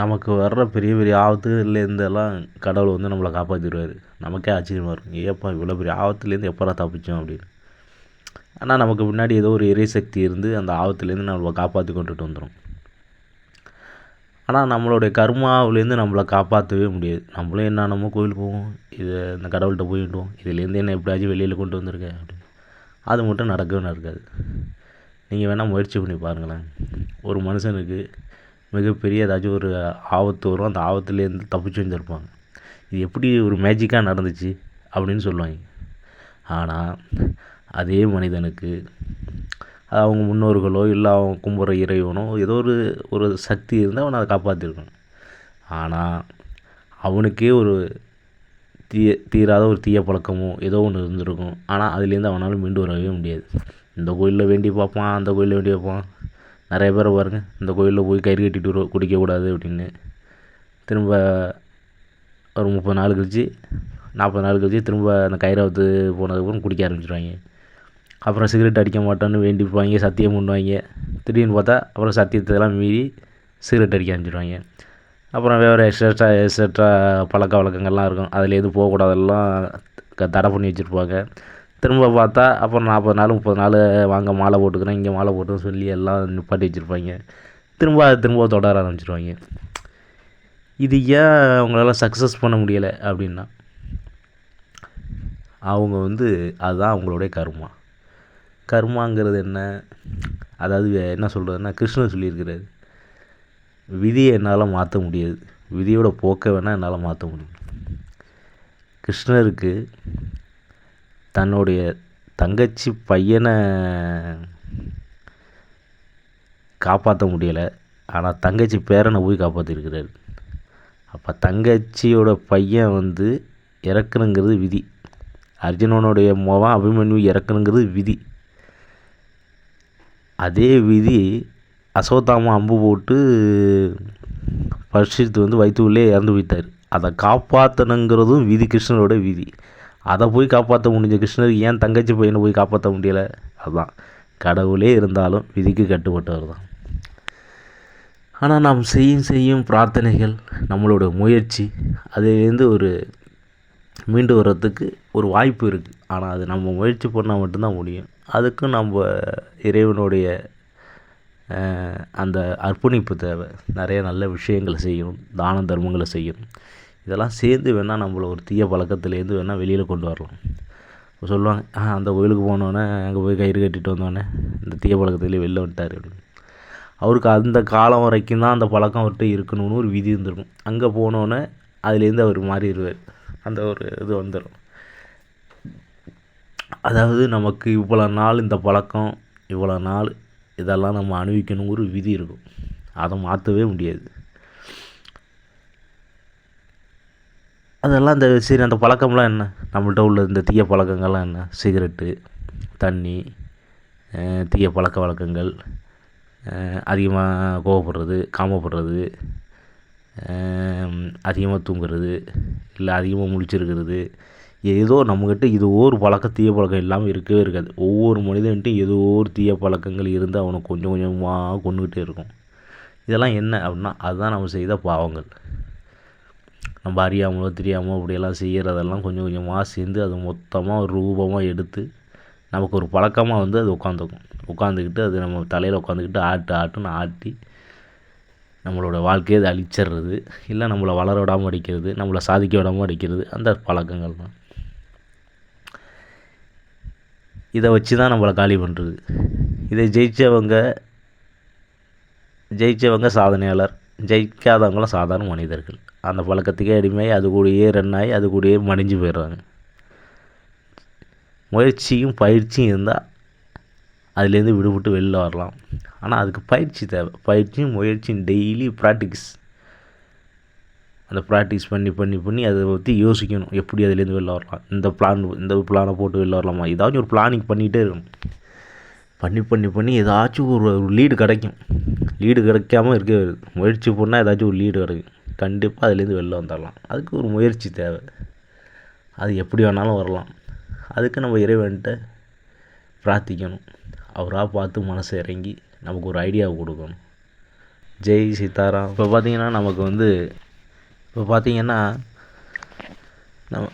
நமக்கு வர்ற பெரிய பெரிய ஆபத்துகள்லேருந்தெல்லாம் கடவுள் வந்து நம்மளை காப்பாற்றிடுவார் நமக்கே ஆச்சரியமாக இருக்கும். ஏப்பா இவ்வளோ பெரிய ஆபத்துலேருந்து எப்படா தப்பிச்சோம் அப்படின்னு. ஆனால் நமக்கு முன்னாடி ஏதோ ஒரு எரிசக்தி இருந்து அந்த ஆபத்துலேருந்து நம்மளை காப்பாற்றி கொண்டுட்டு வந்துடும் ஆனால் நம்மளுடைய கர்மாவிலேருந்து நம்மளை காப்பாற்றவே முடியாது. நம்மளும் என்னென்னமோ கோயிலுக்கு போவோம். இது இந்த கடவுள்கிட்ட போயிட்டோம் இதுலேருந்து என்ன எப்படியாச்சும் வெளியில் கொண்டு வந்திருக்க அப்படின்னு. அது மட்டும் நடக்கவே நடக்காது. நீங்கள் வேணால் முயற்சி பண்ணி பாருங்களேன். ஒரு மனுஷனுக்கு மிகப்பெரிய ஏதாச்சும் ஒரு ஆபத்து வரும் அந்த ஆபத்துலேருந்து தப்பிச்சு வந்திருப்பாங்க. இது எப்படி ஒரு மேஜிக்காக நடந்துச்சு அப்படின்னு சொல்லுவாங்க. ஆனால் அதே மனிதனுக்கு அது அவங்க முன்னோர்களோ இல்லை அவங்க கும்பிட்ற இறைவனோ ஏதோ ஒரு ஒரு சக்தி இருந்தால் அவனை அதை காப்பாற்றிருக்கணும் ஆனால் அவனுக்கே ஒரு தீய தீராத ஒரு தீய பழக்கமோ ஏதோ ஒன்று இருந்திருக்கும். ஆனால் அதுலேருந்து அவனால் மீண்டு வரவே முடியாது. இந்த கோயிலில் வேண்டி பார்ப்பான் அந்த கோயிலில் வேண்டி பார்ப்பான். நிறைய பேரை பாருங்கள் இந்த கோயிலில் போய் கயிறு கட்டிட்டு குடிக்கக்கூடாது அப்படின்னு. திரும்ப ஒரு முப்பது நாள் கழிச்சு நாற்பது நாள் கழிச்சு திரும்ப அந்த கயிறை அவுத்து போனதுக்கப்புறம் குடிக்க ஆரம்பிச்சிடுவாங்க அப்புறம் சிகரெட் அடிக்க மாட்டோன்னு வேண்டிப்பாங்க சத்தியம் பண்ணுவாங்க. திடீர்னு பார்த்தா அப்புறம் சத்தியத்தெல்லாம் மீறி சிகரெட் அடிக்க ஆரம்பிச்சிடுவாங்க அப்புறம் வேறு எக்ஸ்ட்ரா எக்ஸட்ரா பழக்க வழக்கங்கள்லாம் இருக்கும். அதில் எதுவும் போகக்கூடாதெல்லாம் க தடை பண்ணி வச்சுருப்பாங்க. திரும்ப பார்த்தா அப்புறம் நாற்பது நாள் முப்பது நாள் வாங்க மாலை போட்டுக்கிறேன் இங்கே மாலை போட்டுன்னு சொல்லி எல்லாம் நிப்பாட்டி வச்சுருப்பாங்க. திரும்ப அதை திரும்ப தொடர ஆரம்பிச்சிருவாங்க. இது ஏன் அவங்களால சக்ஸஸ் பண்ண முடியலை அப்படின்னா அவங்க வந்து அதுதான் அவங்களுடைய கர்மா. கர்மாங்கிறது என்ன? அதாவது என்ன சொல்கிறதுன்னா கிருஷ்ணர் சொல்லியிருக்கிறாரு. விதியை என்னால் மாற்ற முடியாது. விதியோட போக்க வேணால் என்னால் மாற்ற முடியும். கிருஷ்ணருக்கு தன்னுடைய தங்கச்சி பையனை காப்பாற்ற முடியலை. ஆனால் தங்கச்சி பேரனை போய் காப்பாற்றிருக்கிறாரு அப்போ தங்கச்சியோட பையன் வந்து இறக்கணுங்கிறது விதி. அர்ஜுனனுடைய முகம் அபிமன்யு இறக்கணுங்கிறது விதி. அதே விதி அசோத்தாமா அம்பு போட்டு பரிசுத்து வந்து வயிற்றுக்குள்ளே இறந்து போயிட்டார். அதை காப்பாற்றணுங்கிறதும் விதி கிருஷ்ணனோட விதி. அதை போய் காப்பாற்ற முடிஞ்ச கிருஷ்ணர் ஏன் தங்கச்சி பையனை போய் காப்பாற்ற முடியலை? அதுதான் கடவுளே இருந்தாலும் விதிக்கு கட்டுப்பட்டவர் தான். ஆனால் நாம் செய்யும் செய்யும் பிரார்த்தனைகள் நம்மளோட முயற்சி அதுலேருந்து ஒரு மீண்டு வர்றதுக்கு ஒரு வாய்ப்பு இருக்குது ஆனால் அது நம்ம முயற்சி பண்ணால் மட்டும்தான் முடியும். அதுக்கும் நம்ம இறைவனுடைய அந்த அர்ப்பணிப்பு தேவை. நிறைய நல்ல விஷயங்களை செய்யணும் தான தர்மங்களை செய்யணும். இதெல்லாம் சேர்ந்து வேணால் நம்மளை ஒரு தீய பழக்கத்துலேருந்து வேணால் வெளியில் கொண்டு வரலாம். இப்போ சொல்லுவாங்க அந்த கோயிலுக்கு போனோடனே அங்கே போய் கயிறு கட்டிட்டு வந்தோடனே இந்த தீய பழக்கத்துலேயே வெளில வந்துட்டார் அப்படின்னு. அவருக்கு அந்த காலம் வரைக்கும் தான் அந்த பழக்கம் அவர்கிட்ட இருக்கணும்னு ஒரு விதி இருந்திருக்கும். அங்கே போனோடனே அதுலேருந்து அவர் மாறிடுவார். அந்த ஒரு இது வந்துடும் அதாவது நமக்கு இவ்வளோ நாள் இந்த பழக்கம் இவ்வளோ நாள் இதெல்லாம் நம்ம அனுபவிக்கணுங்கிற ஒரு விதி இருக்கும். அதை மாற்றவே முடியாது. அதெல்லாம் இந்த சரி அந்த பழக்கம்லாம் என்ன? நம்மள்கிட்ட உள்ள இந்த தீய பழக்கங்கள்லாம் என்ன? சிகரெட்டு தண்ணி தீய பழக்க வழக்கங்கள் அதிகமாக கோவப்படுறது காமப்படுறது அதிகமாக தூங்குறது இல்லை அதிகமாக முழிச்சிருக்கிறது. ஏதோ நம்மக்கிட்ட இது ஒரு பழக்கம் தீய பழக்கம் இல்லாமல் இருக்கவே இருக்காது. ஒவ்வொரு மனிதன்ட்டும் ஏதோ ஒரு தீய பழக்கங்கள் இருந்து அவனை கொஞ்சம் கொஞ்சமாக கொண்டுக்கிட்டே இருக்கும். இதெல்லாம் என்ன அப்படின்னா அதுதான் நம்ம செய்த பாவங்கள். நம்ம அறியாமலோ தெரியாமலோ அப்படியெல்லாம் செய்கிறதெல்லாம் கொஞ்சம் கொஞ்சமாக சேர்ந்து அது மொத்தமாக ஒரு ரூபமாக எடுத்து நமக்கு ஒரு பழக்கமாக வந்து அது உட்காந்துக்கும். உட்காந்துக்கிட்டு அது நம்ம தலையில் உட்காந்துக்கிட்டு ஆட்டு ஆட்டுன்னு ஆட்டி நம்மளோட வாழ்க்கையை அது அழிச்சிடுறது. இல்லை நம்மளை வளர விடாமல் அடிக்கிறது நம்மளை சாதிக்க விடாமல் அடிக்கிறது அந்த பழக்கங்கள் தான். இதை வச்சு தான் நம்மளை காலி பண்ணுறது இதை ஜெயித்தவங்க ஜெயித்தவங்க சாதனையாளர் ஜெயிக்காதவங்களாம் சாதாரண மனிதர்கள். அந்த பழக்கத்துக்கே அடிமையாகி அது கூடயே ரன் ஆகி அது கூடயே மடிஞ்சு போயிடுறாங்க. முயற்சியும் பயிற்சியும் இருந்தால் அதுலேருந்து விடுபட்டு வெளில வரலாம். ஆனால் அதுக்கு பயிற்சி தேவை. பயிற்சியும் முயற்சியும் டெய்லி ப்ராக்டிக்ஸ் அந்த ப்ராக்டிஸ் பண்ணி பண்ணி பண்ணி அதை பற்றி யோசிக்கணும். எப்படி அதுலேருந்து வெளில வரலாம்? இந்த பிளான் இந்த பிளானை போட்டு வெளில வரலாமா? ஏதாச்சும் ஒரு பிளானிங் பண்ணிகிட்டே இருக்கணும். பண்ணி பண்ணி பண்ணி ஏதாச்சும் ஒரு ஒரு லீடு கிடைக்கும். லீடு கிடைக்காம இருக்க முயற்சி பண்ணால் ஏதாச்சும் ஒரு லீடு கிடைக்கும். கண்டிப்பாக அதுலேருந்து வெளில வந்துடலாம் அதுக்கு ஒரு முயற்சி தேவை. அது எப்படி வேணாலும் வரலாம். அதுக்கு நம்ம இறைவன்கிட்ட பிரார்த்திக்கணும். அவராக பார்த்து மனசு இறங்கி நமக்கு ஒரு ஐடியாவை கொடுக்கணும். ஜெய் சீதாராம். இப்போ பார்த்திங்கன்னா நமக்கு வந்து இப்போ பார்த்திங்கன்னா நம்ம